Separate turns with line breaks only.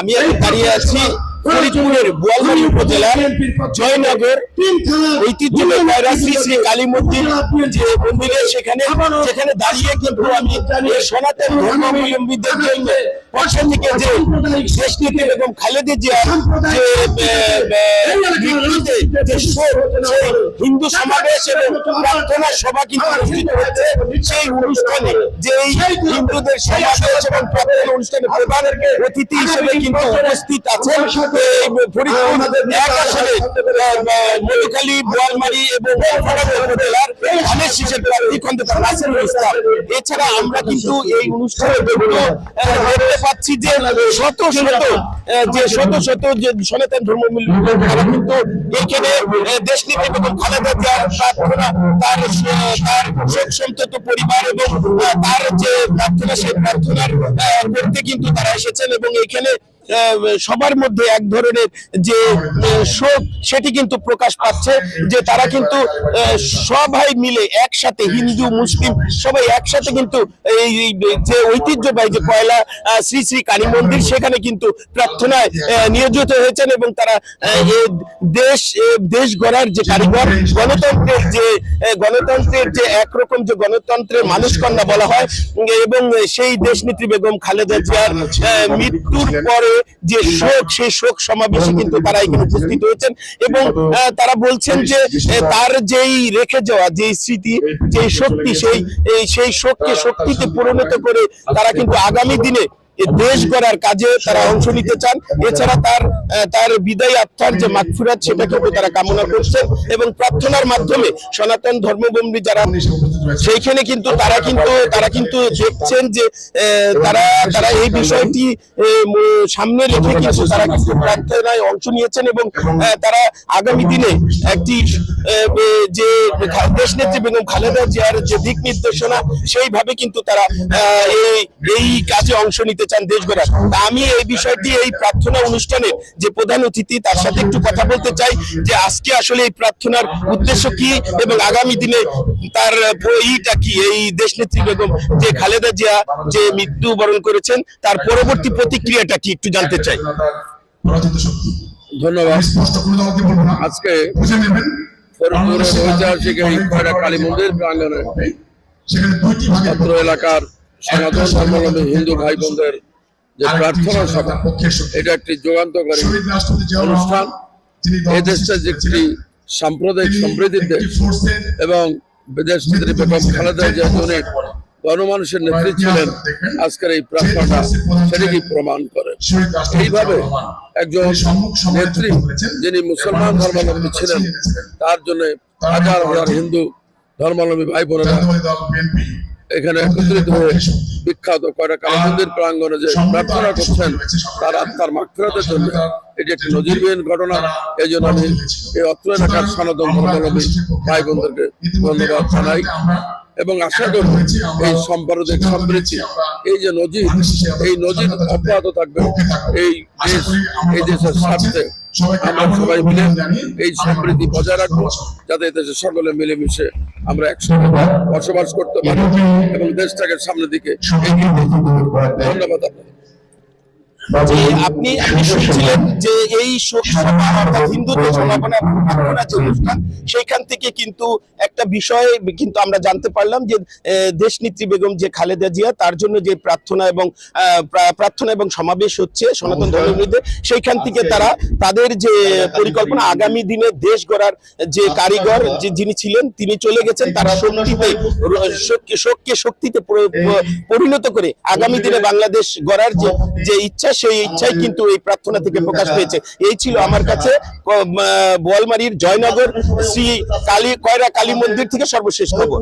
আমি এখন দাঁড়িয়ে আছি ফরিদপুরের বোয়ালমারী উপজেলার জয়নগর ঐতিহ্যবাহী কয়রা শ্রী শ্রী কালী মন্দির যে মন্দিরে সেখানে সেখানে দাঁড়িয়ে কিন্তু আমি সনাতন ধর্মাবলম্বীদের জন্য হিন্দু সমাবেশ এবং প্রার্থনা সভা কিন্তু অনুষ্ঠিত হয়েছে, সেই অনুষ্ঠানে, যে হিন্দুদের সমাবেশ এবং প্রার্থনা অনুষ্ঠানে অতিথি হিসেবে কিন্তু উপস্থিত এছাড়া আমরা কিন্তু এই অনুষ্ঠানে পাচ্ছি যে শত শত যে শত শত যে সনাতন ধর্ম তারা কিন্তু এখানে দেশ নীতি এবং খালেদা জিয়ার প্রার্থনা তার তার শোক সন্তত পরিবার এবং তার যে প্রার্থনা, সেই প্রার্থনার করতে কিন্তু তারা এসেছেন এবং এখানে সবার মধ্যে এক ধরনের যে শোক, সেটি কিন্তু প্রকাশ পাচ্ছে যে তারা কিন্তু সবাই মিলে একসাথে হিন্দু, মুসলিম, সবাই একসাথে কিন্তু এই যে ঐতিহ্যবাহী যে কয়লা শ্রী শ্রী কালী মন্দির, সেখানে কিন্তু প্রার্থনায় নিয়োজিত হয়েছেন এবং তারা দেশ দেশ গড়ার যে কারিগর, গণতন্ত্রের যে গণতন্ত্রের যে একরকম যে গণতন্ত্রের মানুষ কন্যা বলা হয়, এবং সেই দেশনেত্রী বেগম খালেদা জিয়ার মৃত্যুর পরে যে শোক সেই শোক সমাবেশে কিন্তু তারা এখানে উপস্থিত হয়েছেন এবং আহ, তারা বলছেন যে তার যেই রেখে যাওয়া যে স্মৃতি যে শক্তি সেই এই সেই শোককে শক্তিতে পরিণত করে তারা কিন্তু আগামী দিনে দেশ গড়ার কাজে তারা অংশ নিতে চান। এছাড়া তার তার বিদায় আত্মার যে মাগফিরাত, সেটা কিন্তু তারা কামনা করছেন এবং প্রার্থনার মাধ্যমে সনাতন ধর্মবম্বী যারা সেইখানে কিন্তু তারা কিন্তু তারা কিন্তু দেখছেন যে তারা তারা এই বিষয়টি সামনে রেখে কিন্তু তারা কিন্তু প্রার্থনায় অংশ নিয়েছেন এবং তারা আগামী দিনে একটি যে দেশ নেত্রী বেগম খালেদা জিয়ার যে দিক নির্দেশনা, সেইভাবে কিন্তু তারা এই কাজে অংশ নিতে চান দেশ গড়ার। তা আমি এই বিষয়টি এই প্রার্থনা অনুষ্ঠানের যে প্রধান অতিথি তার সাথে একটু কথা বলতে চাই যে আজকে আসলে এই প্রার্থনার উদ্দেশ্য কি এবং আগামী দিনে তার ইটা কি? এই দেশ নেত্রী বেগম যে খালেদা জিয়া যে মৃত্যুবরণ করেছেন তার পরবর্তী প্রতিক্রিয়াটা কি একটু জানতে চাই।
ধন্যবাদ।
আমি স্পষ্ট করে তোমাকে বলব না।
আজকে ঐতিহাসিক কালী মন্দির অত্র এলাকার সনাতন ধর্মাবলম্বী হিন্দু ভাই বোনদের যে প্রার্থনা সভা এটা একটি যুগান্তকারী অনুষ্ঠান। এই দেশটা যে একটি সাম্প্রদায়িক সম্প্রীতির দেশ এবং বিদেশ নেত্রী বেগম খালেদা জিয়া অনেক গণমানুষের নেত্রী ছিলেন আজকের এই প্রার্থনাটা সেটিকে প্রমাণ করে এইভাবে একজন নেত্রী যিনি মুসলমান ধর্মাবলম্বী ছিলেন তার জন্য হাজার হাজার হিন্দু ধর্মাবলম্বী ভাই বোনেরা এখানে একত্রিত হয়ে বিখ্যাত কয়টা কালী মন্দির প্রাঙ্গণে যে প্রার্থনা করছেন তার আত্মার মাক্ষরাতের জন্য। এটি একটি নজিরবিহীন ঘটনা। এই জন্য আমি এই অত্র এলাকার সনাতন ধর্মাবলম্বী ভাই বোনদেরকে ধন্যবাদ জানাই এবং আশা করি এই সাম্প্রদায়িক সমৃদ্ধি এই যে নজির এই নজির অব্যাহত থাকবে। এই দেশ এই দেশের স্বার্থে আমরা সবাই মিলে এই বজায় রাখব যাতে দেশে সকলে মিলেমিশে আমরা একসঙ্গে বসবাস করতে পারি এবং দেশটাকে সামনের দিকে। ধন্যবাদ আপনাদের
যে আপনি আপনি শুনছিলেন যে এই শোক সভা অর্থাৎ হিন্দুদের সমাপনা প্রার্থনা যে অনুষ্ঠান সেইখান থেকে কিন্তু একটা বিষয় কিন্তু আমরা জানতে পারলাম যে দেশনেত্রী বেগম যে খালেদা জিয়া তার জন্য যে প্রার্থনা এবং প্রার্থনা এবং সমাবেশ হচ্ছে সনাতন ধর্মের সেইখান থেকে তারা তাদের যে পরিকল্পনা আগামী দিনে দেশ গড়ার যে কারিগর যে যিনি ছিলেন তিনি চলে গেছেন তারা শক্তিতে শোককে শক্তিতে পরিণত করে আগামী দিনে বাংলাদেশ গড়ার যে ইচ্ছা সেই ইচ্ছাই কিন্তু এই প্রার্থনা থেকে প্রকাশ পেয়েছে এই ছিল আমার কাছে বোয়ালমারির জয়নগর শ্রী কালী কয়রা কালী মন্দির থেকে সর্বশেষ খবর।